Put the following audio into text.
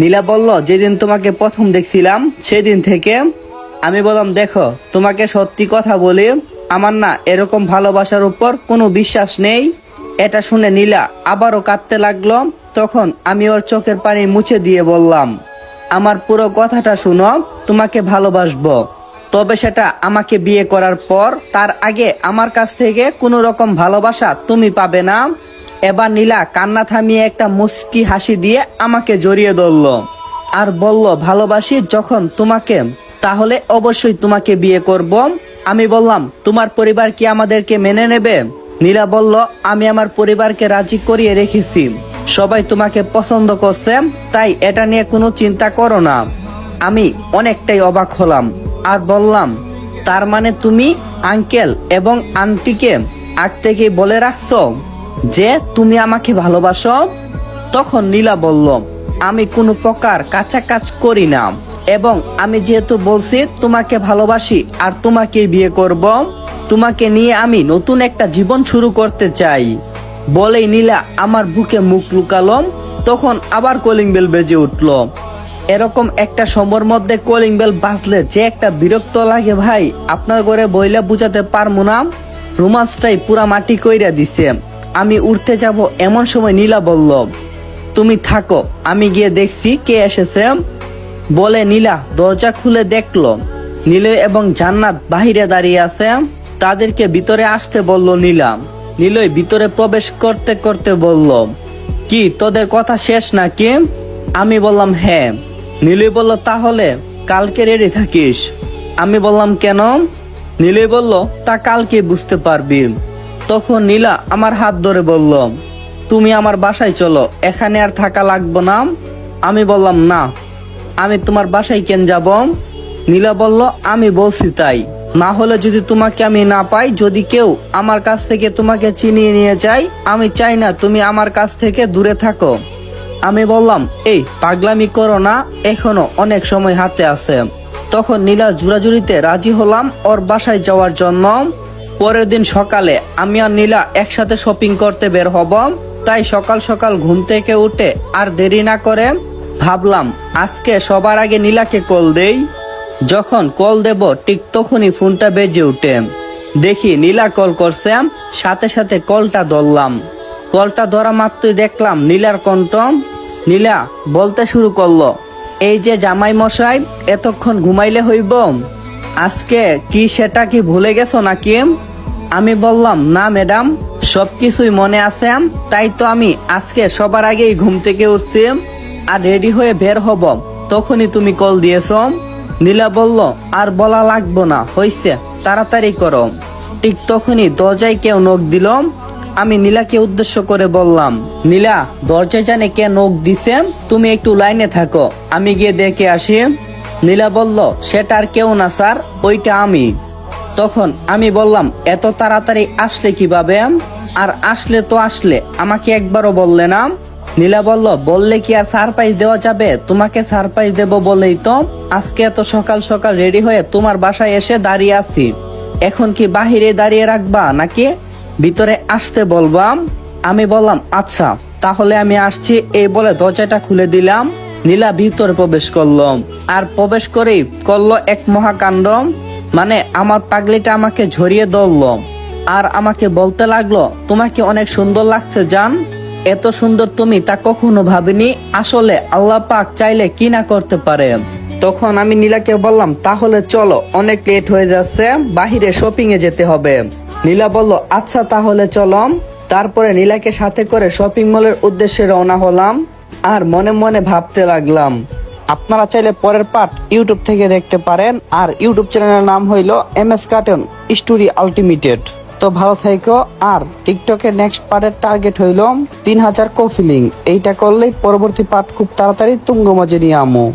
নীলা বলল, যেদিন তোমাকে প্রথম দেখছিলাম, সেদিন থেকে আমি বললাম, দেখো, তোমাকে সত্যি কথা বলি, আমার না এরকম ভালোবাসার উপর কোনো বিশ্বাস নেই। এটা শুনে নীলা আবারও কাঁদতে লাগল। তখন আমি ওর চোখের পানি মুছে দিয়ে বললাম, আমার পুরো কথাটা শুনো, তোমাকে ভালোবাসবো। তবে সেটা আমাকে বিয়ে করার পর, তার আগে আমার কাছ থেকে কোনো রকম ভালোবাসা তুমি পাবে না। এবার নীলা কান্না থামিয়ে একটা মুস্কি হাসি দিয়ে আমাকে জড়িয়ে ধরল। আর বলল, ভালোবাসি যখন তোমাকে, তাহলে অবশ্যই তোমাকে বিয়ে করব। আমি বললাম, তোমার পরিবার কি আমাদেরকে মেনে নেবে? নীলা বলল, আমি আমার পরিবারকে রাজি করিয়ে রেখেছি। সবাই তোমাকে পছন্দ করছে, তাই এটা নিয়ে কোনো চিন্তা করো না। আমি অনেকটাই অবাক হলাম আর বললাম, তার মানে তুমি আঙ্কেল এবং আন্টিকে আগ থেকে বলে রাখছো? যে তুমি আমাকে ভালোবাসো, তখন নীলা বলল, আমি কোনো প্রকার কাঁচা কাজ করি না। এবং আমি যেহেতু বলছি তোমাকে ভালোবাসি আর তোমাকে বিয়ে করব, তোমাকে নিয়ে আমি নতুন একটা জীবন শুরু করতে চাই। বলেই নীলা আমার বুকে মুখ লুকালম তখন আবার কলিং বেল বেজে উঠল। এরকম একটা সময়ের মধ্যে কলিং বেল বাজলে যে একটা বিরক্ত লাগে, ভাই, আপনার ঘরে বইলা বুঝাতে পারব না? রোমান্সটাই পুরা মাটি কইরা দিছে। আমি উঠতে যাব এমন সময় নীলা বলল, তুমি থাকো, আমি গিয়ে দেখছি কে এসেছে। বলে নীলা দরজা খুলে দেখল, নীলে এবং জান্নাত বাহিরে দাঁড়িয়ে আছে। তাদেরকে ভিতরে আসতে বলল নীলা। নীলই ভিতরে প্রবেশ করতে করতে বলল, কি, তোদের কথা শেষ নাকি? আমি বললাম হ্যাঁ। নীলই বলল, তাহলে কালকে রেডি থাকিস। আমি বললাম, কেন? নীলই বলল, তা কালকে বুঝতে পারবি। তখন নীলা আমার হাত ধরে বলল, তুমি আমার বাসায় চলো, এখানে আর থাকা লাগবো না। আমি বললাম, না, আমি তোমার বাসায় কেন যাব? নীলা বলল, আমি বলছি তাই। না হলে যদি তোমাকে আমি না পাই, যদি কেউ আমার কাছ থেকে তোমাকে চিনিয়ে নিয়ে যায়, আমি চাই না তুমি আমার কাছ থেকে দূরে থাকো। আমি বললাম, এই পাগলামি করো না, এখনও অনেক সময় হাতে আছে। তখন নীলা জুড়াজুড়িতে রাজি হলাম ওর বাসায় যাওয়ার জন্য। পরের দিন সকালে আমি আর নীলা একসাথে শপিং করতে বের হব। তাই সকাল সকাল ঘুম থেকে উঠে আর দেরি না করে ভাবলাম, আজকে সবার আগে নীলাকে কল দেই। যখন কল দেব, ঠিক তখনই ফোনটা বেজে উঠে দেখি নীলা কল করছে, সাথে সাথে কলটা ধরলাম। কলটা ধরা মাত্রই দেখলাম নীলার কণ্ঠ। নীলা বলতে শুরু করল, এই যে জামাই মশাই, এতক্ষণ ঘুমাইলে হইব? আজকে কি সেটা কি ভুলে গেছো নাকি? আমি বললাম, না, ম্যাডাম, সবকিছুই মনে আছে, তাই তো আমি আজকে সবার আগেই ঘুম থেকে উঠছি আর রেডি হয়ে বের হব। তখনই তুমি কল দিয়েছ। নীলা বলল, আর বলা লাগবো না, হইছে, তাড়াতাড়ি করো। ঠিক তখনই দরজায় কেউ নখ দিল। আমি নীলাকে উদ্দেশ্য করে বললাম, নীলা, দরজায় জানে কে নখ দিছে? তুমি একটু লাইনে থাকো, আমি গিয়ে দেখে আসি। নীলা বলল, সেটা আর কেউ না, স্যার, ওইটা আমি। তখন আমি বললাম, এত তাড়াতাড়ি আসলে কীভাবে? আর আসলে তো আসলে, আমাকে একবারও বললে না? নীলা বলল, বললে কি আর সারপ্রাইজ দেওয়া যাবে? তোমাকে সারপ্রাইজ দেব বলেই তো আজকে এত সকাল সকাল রেডি হয়ে তোমার বাসায় এসে দাঁড়িয়ে আছি। এখন কি বাহিরে দাঁড়িয়ে রাখবা নাকি? ভিতরে আসতে বলবাম আমি বললাম আচ্ছা তাহলে আমি আসছি। এই বলে দরজাটা খুলে দিলাম। নীলা ভিতরে প্রবেশ করল। আর প্রবেশ করেই করল এক মহাকাণ্ড। মানে আমার পাগলিটা আমাকে ঝরিয়ে ধরলো। আর আমাকে বলতে লাগল, তোমাকে অনেক সুন্দর লাগছে, জান। এত সুন্দর তুমি তা কখনো ভাবিনি। আসলে আল্লাহ পাক চাইলে কি না করতে পারে। তখন আমি নীলাকে বললাম, তাহলে চলো, অনেক লেট হয়ে যাচ্ছে, বাহিরে শপিং এ যেতে হবে। নীলা বলল আচ্ছা তাহলে চলো। তারপরে নীলাকে সাথে করে শপিং মলের উদ্দেশ্যে রওনা হলাম, আর মনে মনে ভাবতে লাগলাম আপনারা চাইলে পরের পার্ট ইউটিউব থেকে দেখতে পারেন। আর ইউটিউব চ্যানেলের নাম হইল M S cartoon story unlimited. তো ভালো থাইকো আর টিকটকের নেক্সট পার্টের টার্গেট হইল তিন হাজার কফিলিং এইটা করলেই পরবর্তী পার্ট খুব তাড়াতাড়ি তুঙ্গমাজে নিয়ে আমো।